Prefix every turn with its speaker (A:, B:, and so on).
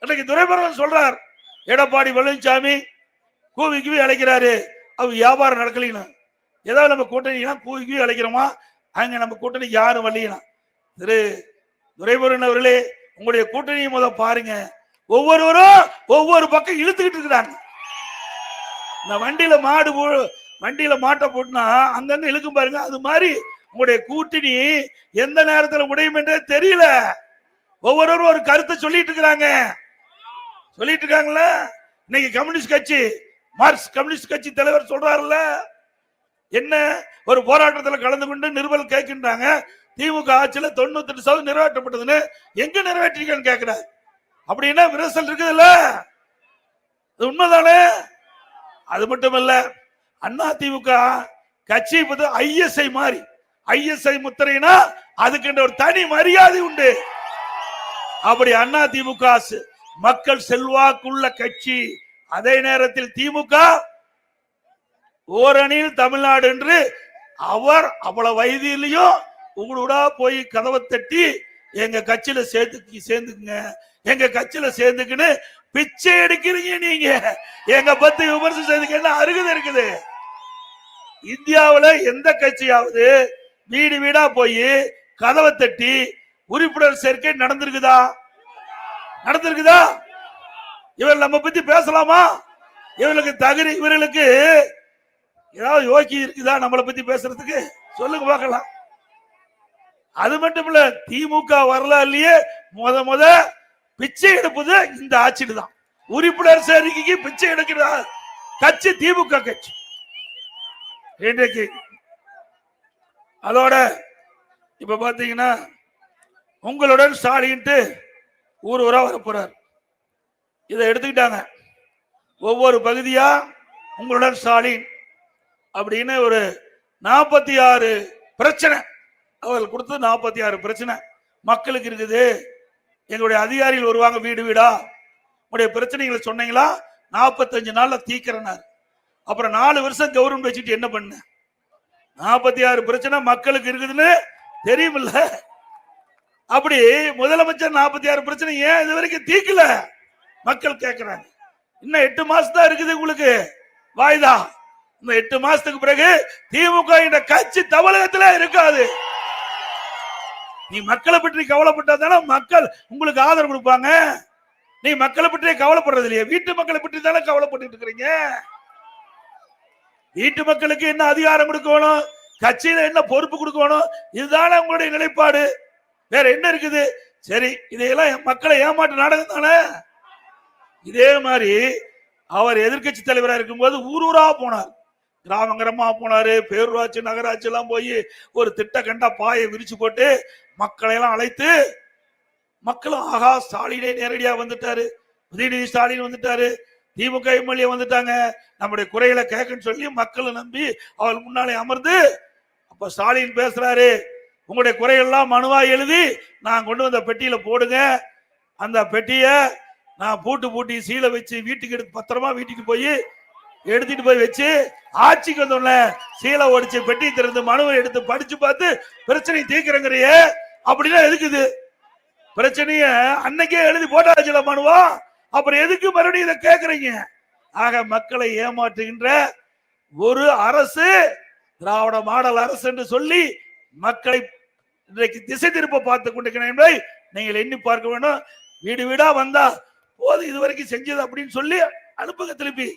A: இன்னைக்கு துரைமுருகன் சொல்றார் எடப்பாடி பழனிசாமி கூவி கூவி அழைக்கிறாரு. அவர் வியாபாரம் நடக்கலைன்னா. ஏதாவது நம்ம கூட்டணினா கூவி கூவி அழைக்கிறோமா? அங்க நம்ம கூட்டணி யாரும் வரலையா திரு துரைமுருகன் அவர்களே உங்களுடைய கூட்டணியை முத பாருங்க. ஒவ்வொருவரும் ஒவ்வொரு பக்கம் இழுத்துக்கிட்டு இருக்கிறாங்க. இந்த வண்டியில மாடு போ- வண்டியில மாட்டை போட்டுனா அங்கங்க இழுக்கும் பாருங்க. அது மாதிரி உங்களுடைய கூட்டணி எந்த நேரத்துல உடையும் என்றே தெரியல. ஒவ்வொருவரும் ஒரு கருத்தை சொல்லிட்டு இருக்கிறாங்க. சொல்லிட்டு இருக்காங்கல்ல இன்னைக்கு கம்யூனிஸ்ட் கட்சி மார்க்ஸ் கம்யூனிஸ்ட் கட்சி தலைவர் சொல்றாருல்ல? என்ன? ஒரு போராட்டத்தில் கலந்து கொண்டு நிருபல் கேட்கின்றாங்க. திமுக ஆட்சியில் தொண்ணூத்தி எட்டு சதவீதம் நிறைவேற்றப்பட்டதுன்னு எங்க நிறைவேற்றிருக்கேன்னு கேட்கிறார். அப்படின்னா விரசல் இருக்குதுல்ல? அது உண்மைதானே? அது மட்டும் இல்ல அண்ணா திமுக கட்சி ஐஎஸ்ஐ மாறி ஐஎஸ்ஐ முத்திரைனா அதுக்கு ஒரு தனி மரியாதை உண்டு. அப்படி அண்ணா திமுக மக்கள் செல்வாக்குள்ள கட்சி. அதே நேரத்தில் திமுக ஓரணியில் தமிழ்நாடு என்று அவர் அவ்வளவு வயதிலையும் உங்களோட போய் கதவை தட்டி எங்க கட்சியில சேர்த்து சேர்ந்துக்குங்க. எங்க கட்சியில சேர்ந்துக்குன்னு பிச்சை எடுக்கிறீங்க நீங்க. எங்க பத்தி விமர்சனம் செய்துக்கு என்ன அருகதை இருக்குது? இந்தியாவில எந்த கட்சியாவது வீடு வீடா போய் கதவை தட்டி உறுப்பினர் சேர்க்கை நடந்திருக்குதா? நடந்திருக்குதா? இவர் நம்ம பத்தி பேசலாமா? இவர்களுக்கு தகுதி இவர்களுக்கு ஏதாவது யோகி இருக்குதா நம்மளை பத்தி பேசுறதுக்கு? சொல்லுங்க பார்க்கலாம். அது மட்டும் இல்ல திமுக வரலாறுலயே முத முத பிச்சை எடுப்பது இந்த ஆட்சியில் தான். உறுப்பினர் சேர்க்கைக்கு பிச்சை எடுக்கிறதா கட்சி திமுக கட்சி. இன்றைக்கு அதோட இப்ப பாத்தீங்கன்னா உங்களுடன் ஸ்டாலின்ட்டு ஊர் ஊரா வர போறார். இதை எடுத்துக்கிட்டாங்க. ஒவ்வொரு பகுதியா உங்களுடன் ஸ்டாலின் அப்படின்னு ஒரு நாற்பத்தி ஆறு பிரச்சனை. அவர்கள் கொடுத்தது நாற்பத்தி ஆறு பிரச்சனை. மக்களுக்கு இருக்குது. எங்களுடைய அதிகாரிகள் வருவாங்க வீடு வீடா. உங்களுடைய பிரச்சனைகளை சொன்னீங்களா? நாற்பத்தஞ்சு நாளில் தீக்கிறனார். அப்புறம் நாலு வருஷம் கவர்மெண்ட் வச்சுட்டு என்ன பண்ண? நாற்பத்தி ஆறு பிரச்சனை மக்களுக்கு இருக்குதுன்னு தெரியுமில்ல. அப்படி முதலமைச்சர் நாற்பத்தி ஆறு பிரச்சனை ஏன் இது வரைக்கும் தீக்கல? மக்கள் கேட்கிறாங்க இன்னும் எட்டு மாசம் தான் இருக்குது உங்களுக்கு. வாய்தா. இந்த எட்டு மாசத்துக்கு பிறகு திமுக என்ற கட்சி தமிழகத்துல இருக்காது. நீ மக்களை பற்றி கவலைப்பட்டா தானே மக்கள் உங்களுக்கு ஆதரவு கொடுப்பாங்க. நீ மக்களை பற்றி கவலைப்படுறது இல்லையா. வீட்டு மக்களை பற்றி தானே கவலைப்பட்டு இருக்கிறீங்க. வீட்டு மக்களுக்கு என்ன அதிகாரம் கொடுக்கணும்? கட்சியில என்ன பொறுப்பு கொடுக்கணும்? இதுதானே உங்களுடைய நிலைப்பாடு. வேற என்ன இருக்குது? சரி இதையெல்லாம் மக்களை ஏமாற்று நாடகம் தானே? இதே மாதிரி அவர் எதிர்க்கட்சி தலைவராக இருக்கும்போது ஊர் ஊரா போனார். கிராம கிராமமா போனாரு பேரூராட்சி நகராட்சி எல்லாம் போய் ஒரு திட்ட கண்டா பாயை விரிச்சு போட்டு மக்களை எல்லாம் அழைத்து மக்களும் ஆகா ஸ்டாலினே நேரடியா வந்துட்டாரு. உதயநிதி ஸ்டாலின் வந்துட்டாரு. திமுக எம்எல்ஏ வந்துட்டாங்க. நம்முடைய குறைகளை கேட்கன்னு சொல்லி மக்களை நம்பி அவர் முன்னாலே அமர்ந்து அப்ப ஸ்டாலின் பேசுறாரு. உங்களுடைய குறைகள்லாம் மனுவா எழுதி நான் கொண்டு வந்த பெட்டியில போடுங்க. அந்த பெட்டியை நான் பூட்டு பூட்டி சீலை வச்சு வீட்டுக்கு எடுத்து பத்திரமா வீட்டுக்கு போய் எடுத்துட்டு போய் வச்சு ஆட்சிக்கு வந்தோடனே சீலை ஒடிச்சு பெட்டி திறந்து மனுவை எடுத்து படிச்சு பார்த்து பிரச்சனை தீர்க்கிறங்கிறியே அப்படின்னா எதுக்குது? பிரச்சனைய அன்னைக்கே எழுதி போட்டாச்சுல மனுவா? அப்புறம் எதுக்கு மறுபடியும் இதை கேக்குறீங்க? ஆக மக்களை ஏமாற்றுகின்ற ஒரு அரசு திராவிட மாடல் அரசு என்று சொல்லி மக்களை இன்றைக்கு திசை திருப்ப பார்த்து கொண்டிருக்கிறேன் என்பதை நீங்கள் எண்ணி பார்க்க வேண்டும் வீடு வீடா வந்தா போது இதுவரைக்கும் செஞ்சது அப்படின்னு சொல்லி அனுப்புங்க திருப்பி.